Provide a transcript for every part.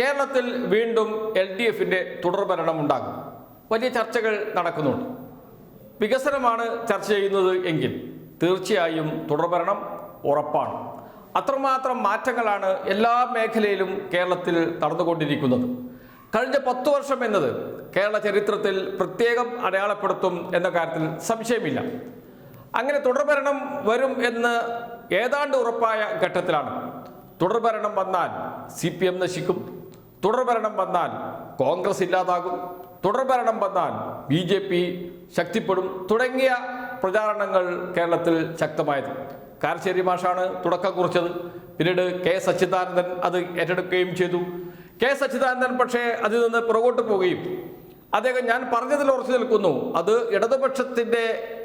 കേരളത്തിൽ വീണ്ടും L D എഫിന്റെ തുടർഭരണം ഉണ്ടാകും. വലിയ ചർച്ചകൾ നടക്കുന്നുണ്ട്. വികസനമാണ് ചർച്ച ചെയ്യുന്നത് എങ്കിൽ തീർച്ചയായും തുടർഭരണം ഉറപ്പാണ്. അത്രമാത്രം മാറ്റങ്ങളാണ് എല്ലാ മേഖലയിലും കേരളത്തിൽ നടന്നുകൊണ്ടിരിക്കുന്നത്. കഴിഞ്ഞ പത്ത് വർഷം എന്നത് കേരള ചരിത്രത്തിൽ പ്രത്യേകം അടയാളപ്പെടുത്തും എന്ന കാര്യത്തിൽ സംശയമില്ല. അങ്ങനെ തുടർഭരണം വരും എന്ന് ഏതാണ്ട് ഉറപ്പായ ഘട്ടത്തിലാണ്. തുടർഭരണം വന്നാൽ സി പി എം നശിക്കും. തുടർഭരണം വന്നാൽ കോൺഗ്രസ് ഇല്ലാതാകും. തുടർഭരണം വന്നാൽ ബി ജെ പി ശക്തിപ്പെടും. തുടങ്ങിയ പ്രചാരണങ്ങൾ കേരളത്തിൽ ശക്തമായത്. കാരശ്ശേരി മാഷാണ് തുടക്കം കുറിച്ചത്. പിന്നീട് കെ സച്ചിദാനന്ദൻ അത് ഏറ്റെടുക്കുകയും ചെയ്തു. കെ സച്ചിദാനന്ദൻ പക്ഷേ അതിൽ നിന്ന് പുറകോട്ട് പോവുകയും അദ്ദേഹം ഞാൻ പറഞ്ഞതിൽ ഉറച്ചു നിൽക്കുന്നു. അത് ഇടതുപക്ഷത്തിന്റെ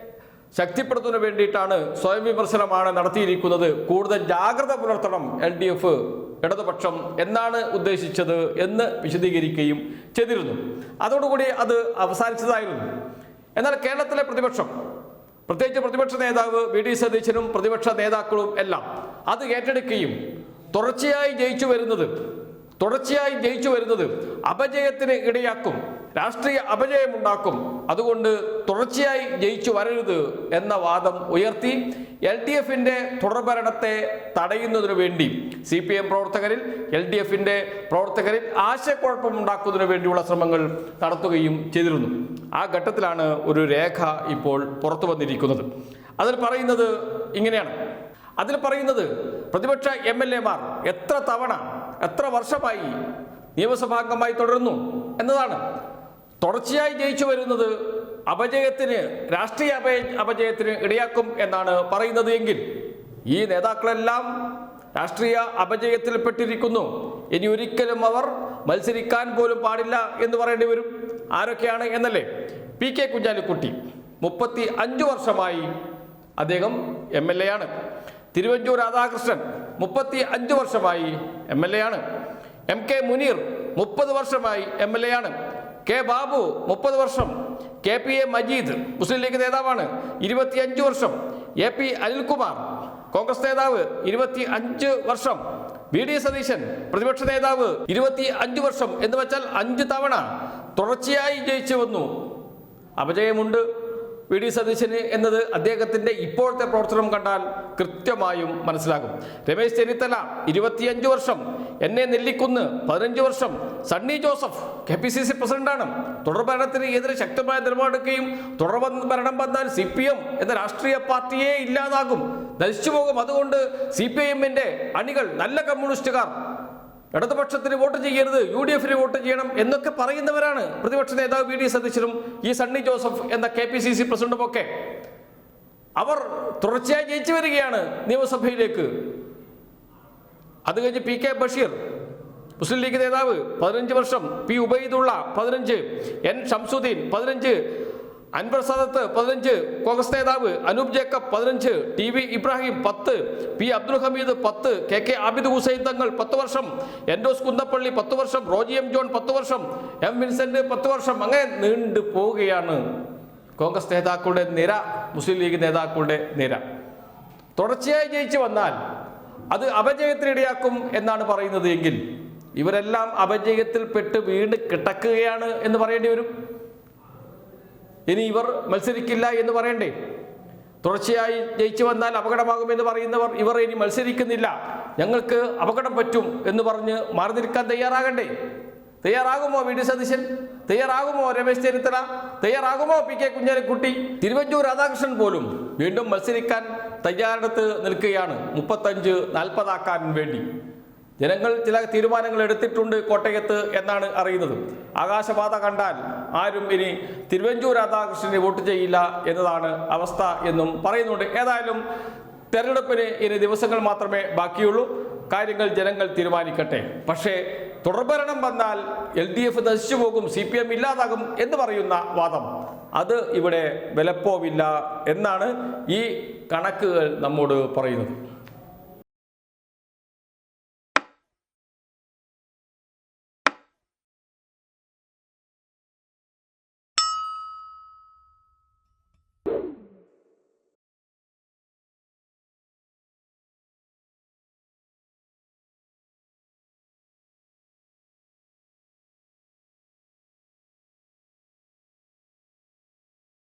ശക്തിപ്പെടുത്തുന്നതിന് വേണ്ടിയിട്ടാണ് സ്വയം വിമർശനമാണ് നടത്തിയിരിക്കുന്നത്. കൂടുതൽ ജാഗ്രത പുലർത്തണം എൽ ഡി എഫ് ഇടതുപക്ഷം എന്നാണ് ഉദ്ദേശിച്ചത് എന്ന് വിശദീകരിക്കുകയും ചെയ്തിരുന്നു. അതോടുകൂടി അത് അവസാനിച്ചതായിരുന്നു. എന്നാൽ കേരളത്തിലെ പ്രതിപക്ഷം പ്രത്യേകിച്ച് പ്രതിപക്ഷ നേതാവ് വി ഡി സതീശനും പ്രതിപക്ഷ നേതാക്കളും എല്ലാം അത് ഏറ്റെടുക്കുകയും തുടർച്ചയായി ജയിച്ചു വരുന്നത് തുടർച്ചയായി ജയിച്ചു വരുന്നത് അപജയത്തിന് ഇടയാക്കും രാഷ്ട്രീയ അപജയമുണ്ടാക്കും. അതുകൊണ്ട് തുടർച്ചയായി ജയിച്ചു വരരുത് എന്ന വാദം ഉയർത്തി എൽ ഡി എഫിന്റെ തുടർഭരണത്തെ തടയുന്നതിനു വേണ്ടി സി പി എം പ്രവർത്തകരിൽ എൽ ഡി എഫിന്റെ പ്രവർത്തകരിൽ ആശയക്കുഴപ്പമുണ്ടാക്കുന്നതിനു വേണ്ടിയുള്ള ശ്രമങ്ങൾ നടത്തുകയും ചെയ്തിരുന്നു. ആ ഘട്ടത്തിലാണ് ഒരു രേഖ ഇപ്പോൾ പുറത്തു വന്നിരിക്കുന്നത്. അതിൽ പറയുന്നത് ഇങ്ങനെയാണ്. അതിൽ പറയുന്നത് പ്രതിപക്ഷ എം എൽ എമാർ എത്ര തവണ എത്ര വർഷമായി നിയമസഭാംഗമായി തുടരുന്നു എന്നതാണ്. തുടർച്ചയായി ജയിച്ചു വരുന്നത് അപജയത്തിന് രാഷ്ട്രീയ അപയ അപജയത്തിന് ഇടയാക്കും എന്നാണ് പറയുന്നത് എങ്കിൽ ഈ നേതാക്കളെല്ലാം രാഷ്ട്രീയ അപജയത്തിൽപ്പെട്ടിരിക്കുന്നു ഇനി ഒരിക്കലും അവർ മത്സരിക്കാൻ പോലും പാടില്ല എന്ന് പറയേണ്ടി വരും. ആരൊക്കെയാണ് എന്നല്ലേ? പി കെ കുഞ്ഞാലിക്കുട്ടി മുപ്പത്തി അഞ്ച് വർഷമായി അദ്ദേഹം എം എൽ എ ആണ്. തിരുവഞ്ചൂർ രാധാകൃഷ്ണൻ മുപ്പത്തി അഞ്ച് വർഷമായി എം എൽ എ ആണ്. എം കെ മുനീർ മുപ്പത് വർഷമായി എം എൽ എ ആണ്. കെ ബാബു മുപ്പത് വർഷം K P A Majeed Muslim League നേതാവാണ് ഇരുപത്തിയഞ്ച് വർഷം എ പി അനിൽകുമാർ കോൺഗ്രസ് നേതാവ് ഇരുപത്തി അഞ്ച് വർഷം വി ഡി സതീശൻ പ്രതിപക്ഷ നേതാവ് ഇരുപത്തി അഞ്ച് വർഷം എന്ന് വെച്ചാൽ അഞ്ച് തവണ തുടർച്ചയായി ജയിച്ചു വന്നു. അപജയമുണ്ട്. വി ഡി സതീശന് എന്നത് അദ്ദേഹത്തിന്റെ ഇപ്പോഴത്തെ പ്രവർത്തനം കണ്ടാൽ കൃത്യമായും മനസ്സിലാകും. രമേശ് ചെന്നിത്തല ഇരുപത്തിയഞ്ച് വർഷം എന്നെ നെല്ലിക്കുന്ന് പതിനഞ്ച് വർഷം Sunny Joseph K P C C പ്രസിഡന്റാണ്. തുടർഭരണത്തിന് എതിരെ ശക്തമായ നിലപാടെടുക്കുകയും തുടർ ഭരണം വന്നാൽ സി പി എം എന്ന രാഷ്ട്രീയ പാർട്ടിയെ ഇല്ലാതാകും. നശിച്ചു പോകും അതുകൊണ്ട് സി പി എമ്മിന്റെ അണികൾ നല്ല കമ്മ്യൂണിസ്റ്റുകാർ ഇടതുപക്ഷത്തിന് വോട്ട് ചെയ്യരുത് യു ഡി എഫിന് വോട്ട് ചെയ്യണം എന്നൊക്കെ പറയുന്നവരാണ്. പ്രതിപക്ഷ നേതാവ് വി ഡി സതീശനും ഈ സണ്ണി ജോസഫ് എന്ന കെ പി സി സി പ്രസിഡന്റും ഒക്കെ. അവർ തുടർച്ചയായി ജയിച്ചു വരികയാണ് നിയമസഭയിലേക്ക്. അത് കഴിഞ്ഞ് P K Basheer Muslim League നേതാവ് പതിനഞ്ച് വർഷം. പി ഉബൈദുള്ള പതിനഞ്ച്. എൻ ഷംസുദ്ദീൻ പതിനഞ്ച്. അൻവർ സദത്ത് പതിനഞ്ച് കോൺഗ്രസ് നേതാവ് അനൂപ് ജേക്കബ് പതിനഞ്ച് ടി വി ഇബ്രാഹിം പത്ത് പി അബ്ദുൽ ഹമീദ് പത്ത് കെ കെ ആബിദ് ഹുസൈൻ തങ്ങൾ പത്ത് വർഷം എൻഡോസ് കുന്നപ്പള്ളി പത്ത് വർഷം റോജി എം ജോൺ പത്ത് വർഷം എം വിൻസെന്റ് പത്ത് വർഷം അങ്ങനെ നീണ്ടു പോവുകയാണ് കോൺഗ്രസ് നേതാക്കളുടെ നിര മുസ്ലിം ലീഗ് നേതാക്കളുടെ നിര. തുടർച്ചയായി ജയിച്ചു വന്നാൽ അത് അപജയത്തിനിടയാക്കും എന്നാണ് പറയുന്നത് എങ്കിൽ ഇവരെല്ലാം അപജയത്തിൽപ്പെട്ട് വീണ് കിടക്കുകയാണ് എന്ന് പറയേണ്ടി വരും. ഇനി ഇവർ മത്സരിക്കില്ല എന്ന് പറയണ്ടേ? തുടർച്ചയായി ജയിച്ചു വന്നാൽ അപകടമാകുമെന്ന് പറയുന്നവർ ഇവർ ഇനി മത്സരിക്കുന്നില്ല. ഞങ്ങൾക്ക് അപകടം പറ്റും എന്ന് പറഞ്ഞ് മാറി നിൽക്കാൻ തയ്യാറാകണ്ടേ? തയ്യാറാകുമോ വി ഡി സതീശൻ? തയ്യാറാകുമോ രമേശ് ചെന്നിത്തല? തയ്യാറാകുമോ പി കെ കുഞ്ഞാലിക്കുട്ടി? തിരുവഞ്ചൂർ രാധാകൃഷ്ണൻ പോലും വീണ്ടും മത്സരിക്കാൻ തയ്യാറെടുത്ത് നിൽക്കുകയാണ്. മുപ്പത്തഞ്ച് നാൽപ്പതാക്കാൻ വേണ്ടി. ജനങ്ങൾ ചില തീരുമാനങ്ങൾ എടുത്തിട്ടുണ്ട് കോട്ടയത്ത് എന്നാണ് അറിയുന്നത്. ആകാശപാത കണ്ടാൽ ആരും ഇനി തിരുവഞ്ചൂർ രാധാകൃഷ്ണനെ വോട്ട് ചെയ്യില്ല എന്നതാണ് അവസ്ഥ എന്നും പറയുന്നുണ്ട്. ഏതായാലും തെരഞ്ഞെടുപ്പിന് ഇനി ദിവസങ്ങൾ മാത്രമേ ബാക്കിയുള്ളൂ. കാര്യങ്ങൾ ജനങ്ങൾ തീരുമാനിക്കട്ടെ. പക്ഷേ തുടർഭരണം വന്നാൽ എൽ ഡി എഫ് നശിച്ചു പോകും സി പി എം ഇല്ലാതാകും എന്ന് പറയുന്ന വാദം. അത് ഇവിടെ വിലപ്പോവില്ല എന്നാണ് ഈ കണക്കുകൾ നമ്മോട് പറയുന്നത്.